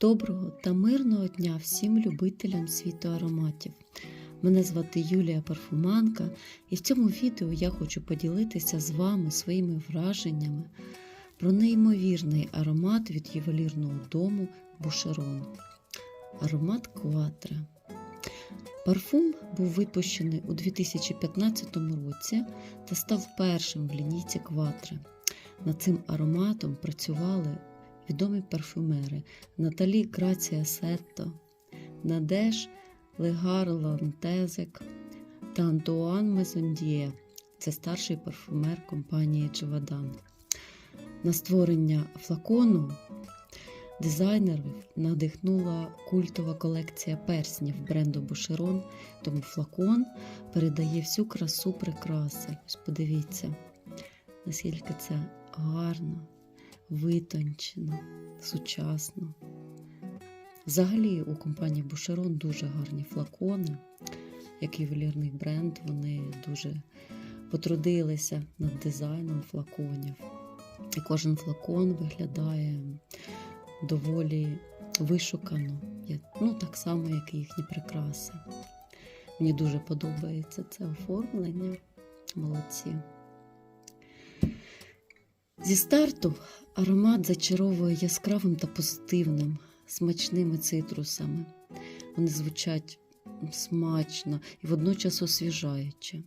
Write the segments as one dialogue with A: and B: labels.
A: Доброго та мирного дня всім любителям світу ароматів. Мене звати Юлія Парфуманка, і в цьому відео я хочу поділитися з вами своїми враженнями про неймовірний аромат від ювелірного дому Бушерон. Аромат Кватра. Парфум був випущений у 2015 році та став першим в лінійці Кватра. Над цим ароматом працювали відомі парфюмери Наталі Грація Сетто, Надеж Легар Лантезек та Антуан Мезондіє. Це старший парфюмер компанії Джавадан. На створення флакону дизайнерів надихнула культова колекція перснів бренду Бушерон, тому флакон передає всю красу прикраси. Ось подивіться, наскільки це гарно, витончено, сучасно. Взагалі у компанії Бушерон дуже гарні флакони, як ювелірний бренд, вони дуже потрудилися над дизайном флаконів. І кожен флакон виглядає доволі вишукано, ну так само, як і їхні прикраси. Мені дуже подобається це оформлення. Молодці. Зі старту аромат зачаровує яскравим та позитивним, смачними цитрусами. Вони звучать смачно і водночас освіжаюче.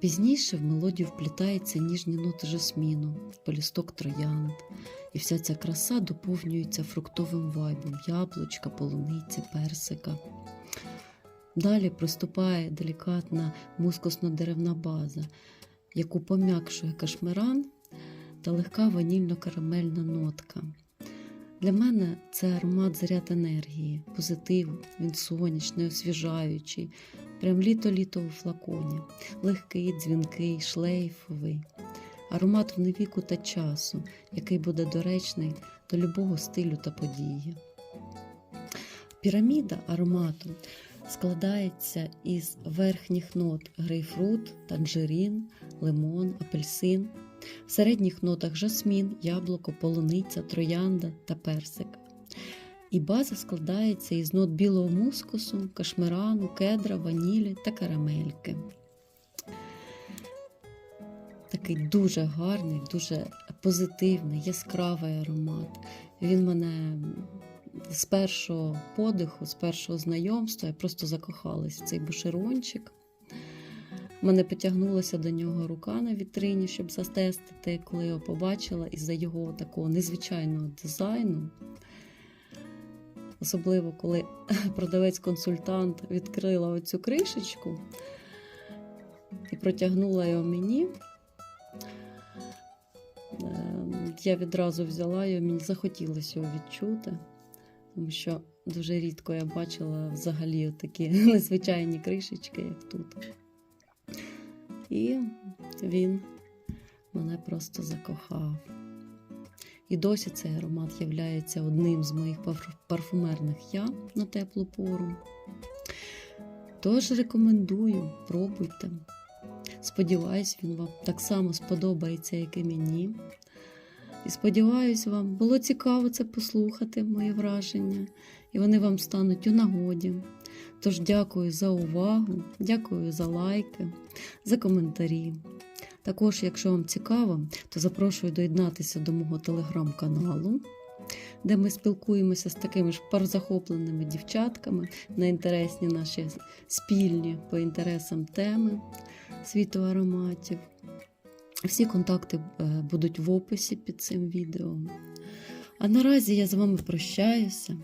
A: Пізніше в мелодію вплітаються ніжні ноти жасміну, полісток троянд, і вся ця краса доповнюється фруктовим вайбом яблучка, полуниці, персика. Далі приступає делікатна мускусно-деревна база, яку пом'якшує кашмиран та легка ванільно-карамельна нотка. Для мене це аромат заряд енергії, позитиву, він сонячний, освіжаючий, прям літо-літо у флаконі, легкий, дзвінкий, шлейфовий. Аромат в віку та часу, який буде доречний до любого стилю та події. Піраміда аромату складається із верхніх нот грейпфрут, танжерін, лимон, апельсин, в середніх нотах жасмін, яблуко, полуниця, троянда та персик. І база складається із нот білого мускусу, кашмирану, кедра, ванілі та карамельки. Такий дуже гарний, дуже позитивний, яскравий аромат. Він мене з першого подиху, з першого знайомства, я просто закохалась в цей бушерончик. Мене потягнулася до нього рука на вітрині, щоб затестити, коли його побачила, із-за його такого незвичайного дизайну. Особливо, коли продавець-консультант відкрила оцю кришечку і протягнула його мені. Я відразу взяла його, мені захотілося його відчути, тому що дуже рідко я бачила взагалі такі незвичайні кришечки, як тут. І він мене просто закохав. І досі цей аромат є одним з моїх парфумерних я на теплу пору. Тож рекомендую, пробуйте. Сподіваюсь, він вам так само сподобається, як і мені. І сподіваюсь, вам було цікаво це послухати, мої враження, і вони вам стануть у нагоді. Тож дякую за увагу, дякую за лайки, за коментарі. Також, якщо вам цікаво, то запрошую доєднатися до мого телеграм-каналу, де ми спілкуємося з такими ж парзахопленими дівчатками на інтересні наші спільні по інтересам теми світу ароматів. Всі контакти будуть в описі під цим відео. А наразі я з вами прощаюся.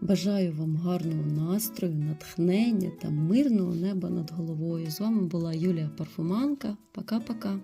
A: Бажаю вам гарного настрою, натхнення та мирного неба над головою. З вами була Юлія Парфуманка. Пока-пока.